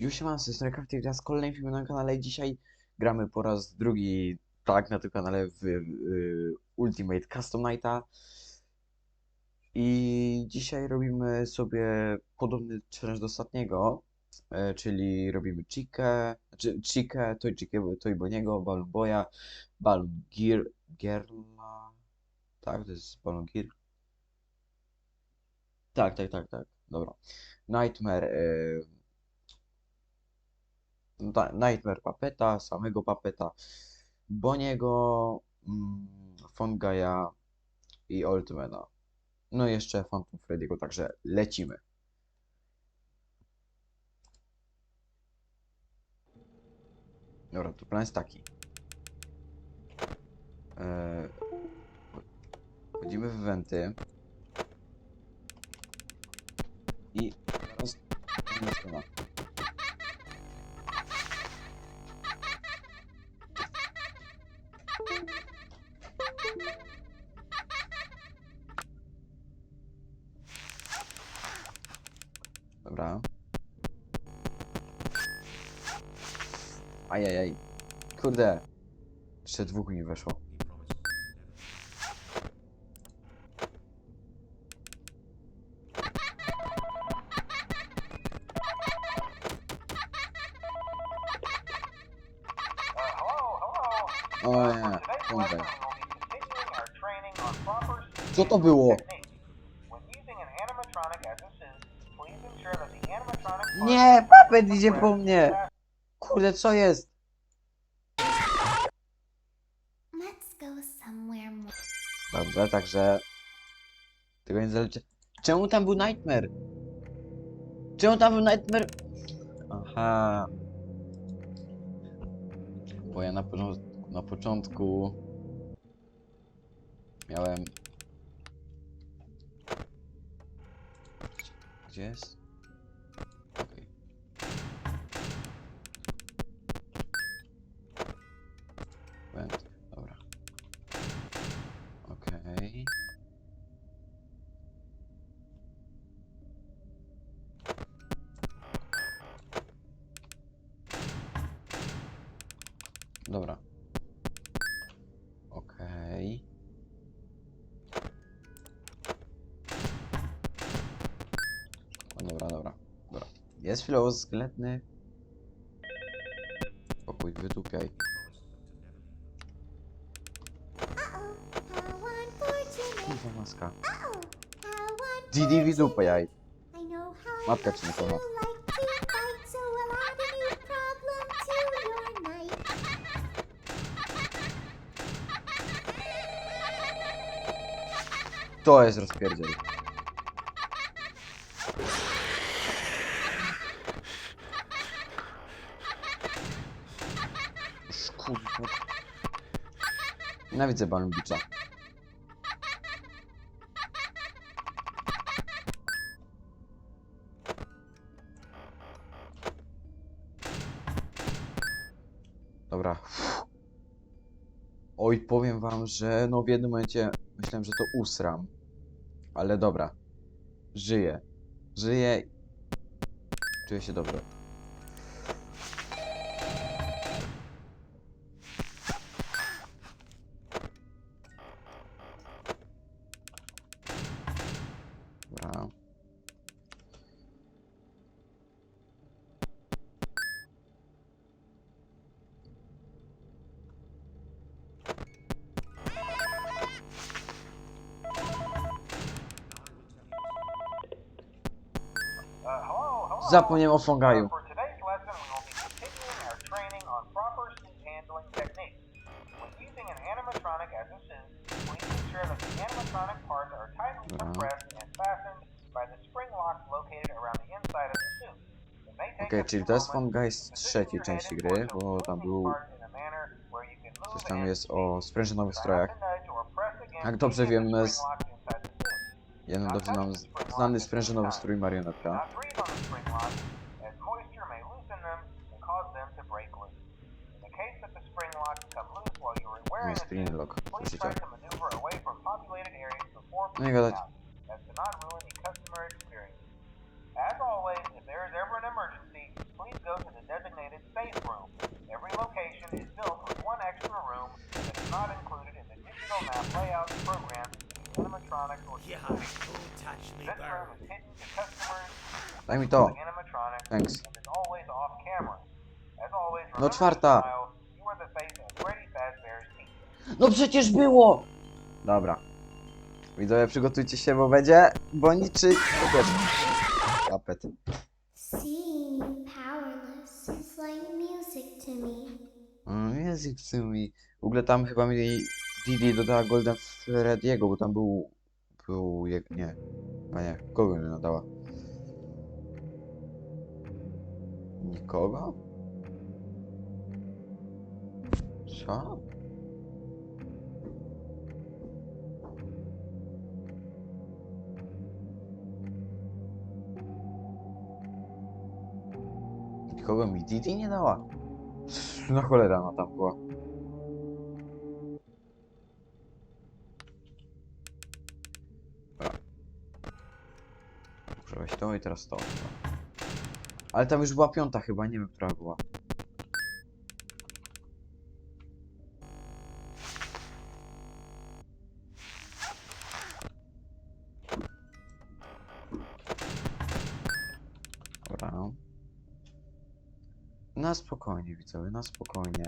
Już mam z tej Crafty, teraz kolejny film na kanale dzisiaj gramy po raz drugi, tak, na tym kanale w y, Ultimate Custom Nighta. I dzisiaj robimy sobie podobny challenge do ostatniego, e, czyli robimy Chikę, znaczy Chikę, Toy Chikę, Toy Boniego, Balloon Boya, Balloon Gear, Girla, tak, to jest Balloon Gear. Tak, tak, tak, tak, dobra. Nightmare, e, Nightmare Papeta, samego Papeta, Boniego, mm, Fongaya i Oldmana. No i jeszcze Phantom Freddy'ego, także lecimy. Dobra, to plan jest taki. Eee, wchodzimy w wenty. I teraz... Dobra. Ajajaj. Kurde. Jeszcze dwóch mi weszło. O nie, kurde. Co to było? Nie, papet idzie po mnie. Kurde, co jest? Let's go somewhere more. Dobrze, także... Tego nie zaleczy. Czemu tam był Nightmare? Czemu tam był Nightmare? Aha. Bo ja na początku, na początku miałem... Gdzie jest? Dobra. Okej. O, dobra, dobra, dobra. Jest filoskletny. Pokój, wytupiaj. Kurwa maska. Didi how Matka cię nie kocha. To jest rozpierdziel. Kurwa. Nienawidzę Beacha. Dobra. Oj, powiem wam, że no w jednym momencie myślałem, że to usram. Ale dobra. Żyję. Żyję. Czuję się dobrze. Head gry, towards the bo tam moving był... part in a manner where you can move Coś tam jest o sprężynowych strojach. to Jak dobrze wiemy, z-. Jeden dobrze nam z- znany sprężynowy strój marionetka. 3 не As always, if there is ever an emergency, please go to the designated safe room. Every location is built with one extra room that is not included in the digital map layout program, animatronic or yeah, don't touch me, This room is hidden to customers. Thanks. No czwarta. No przecież było! Dobra. Widzowie, przygotujcie się, bo będzie boniczy. Kapet. Seeing you powerless is like music to me. Mm, Język w sumie. W ogóle tam chyba mi Didi dodała Golden Freddy'ego, bo tam był... Był... Jak... Nie. A nie. Kogo mi nadała? Nikogo? Co? Nikogo mi Didi nie dała? Na cholera ona tam była. Muszę weź to i teraz to. Ale tam już była piąta chyba, nie wiem, która była. Na spokojnie, widzowie, na spokojnie.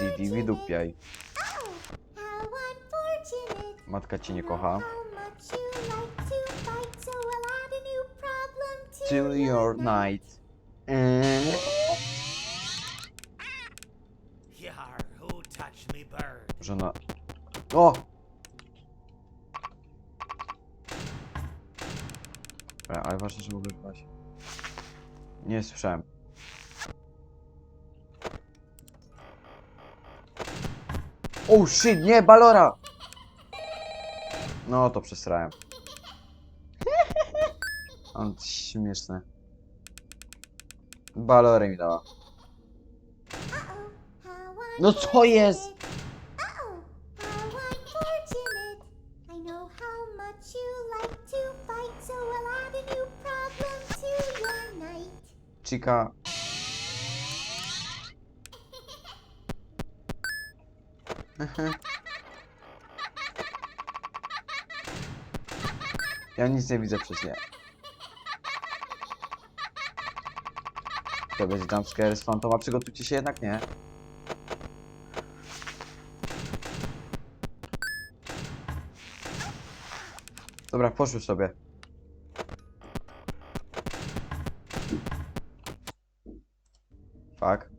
Didi, wydupiaj. Oh. Matka cię nie kocha. Till your night. Eee. Yeah, who touched me bird? Że na... O! Dobra, ale ważne, że mogę wypaść. Nie słyszałem. Oh shit, nie, Balora! No to przesrałem. On śmieszne. Balorę mi dała. No co jest? Chica. Ja nic nie widzę przez nie. To będzie jumpscare z fantoma. Przygotujcie się jednak, nie? Dobra, poszły sobie. Fuck.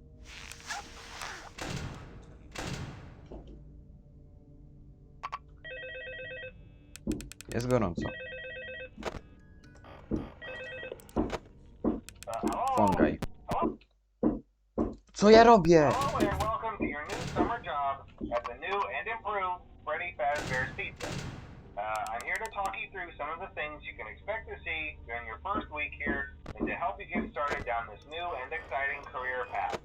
Jest gorąco. Fongaj. Hello? Co ja robię? Hello and welcome to your new summer job at the new and improved Freddy Fazbear's Pizza. Uh, I'm here to talk you through some of the things you can expect to see during your first week here and to help you get started down this new and exciting career path.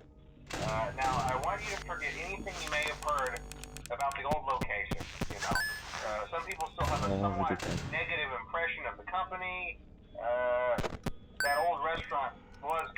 Uh, now, I want you to forget anything you may have heard about the old location, you know. Uh, some people still have a somewhat ridiculous. negative impression of the company. Uh, that old restaurant was kind of left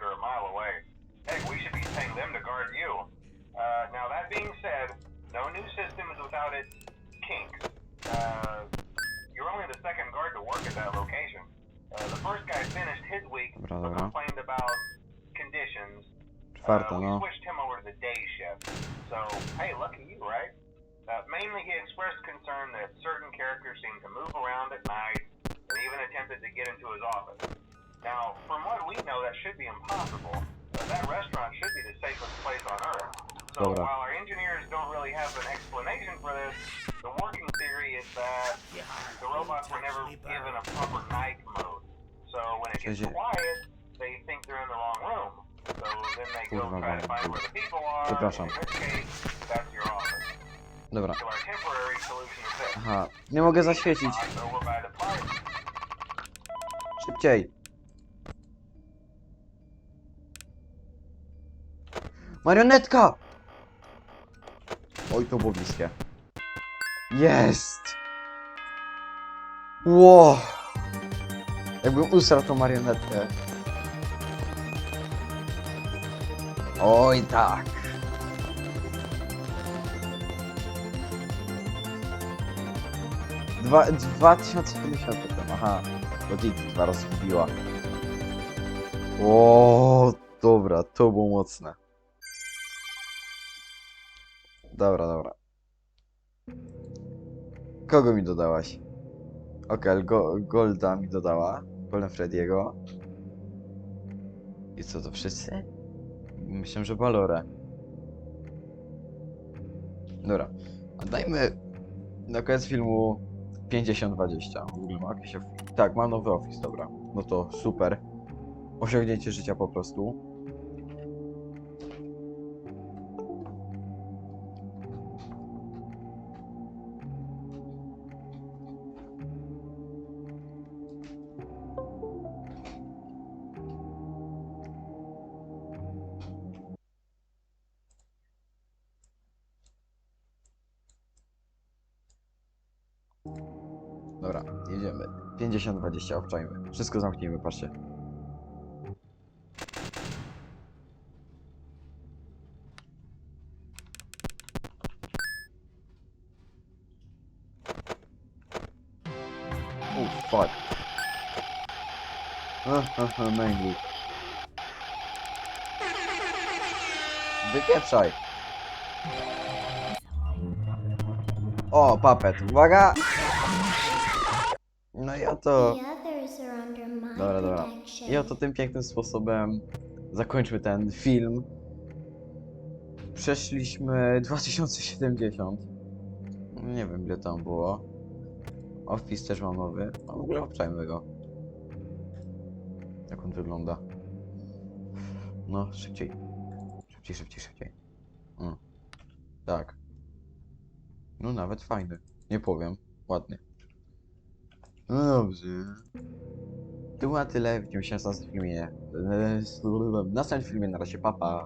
Czwarta, uh, no. switched him over to the day shift. So, hey, lucky you, right? Uh, mainly, he expressed concern that certain characters seem to move around at night and even attempted to get into his office. Now, from what we know, that should be impossible. That restaurant should be the safest place on earth. So, Dobra. while our engineers don't really have an explanation for this, the working theory is that the robots were never given a proper night mode. So when it gets quiet, Kurwa, are. Przepraszam. Dobra. Aha, nie mogę zaświecić. Szybciej. Marionetka! Oj, to było bliskie. Jest! Ło! Jakbym usrał tą marionetkę. Oj, tak. Dwa, 2070 potem, aha. Didi dwa razy wbiła. O, dobra, to było mocne. Dobra, dobra. Kogo mi dodałaś? Okej, go, Golda mi dodała. Golden Freddy'ego. I co, to wszyscy? Myślę, że Valorę. Dobra. A dajmy na koniec filmu 50-20. W ogóle ma jakieś... Tak, mam nowy Office, dobra. No to super. Osiągnięcie życia po prostu. Jedziemy. 50-20, obczajmy. Wszystko zamknijmy, patrzcie. Oh, fuck. O, papet. Uwaga! No i oto... Dobra, dobra. I oto tym pięknym sposobem zakończmy ten film. Przeszliśmy 2070. Nie wiem ile tam było. Office też mam nowy. A w ogóle obczajmy go. Jak on wygląda. No, szybciej. Szybciej, szybciej, szybciej. Mm. Tak. No nawet fajny. Nie powiem. Ładny. No dobrze. To było na tyle. Widzimy się w następnym filmie. W następnym filmie na razie papa.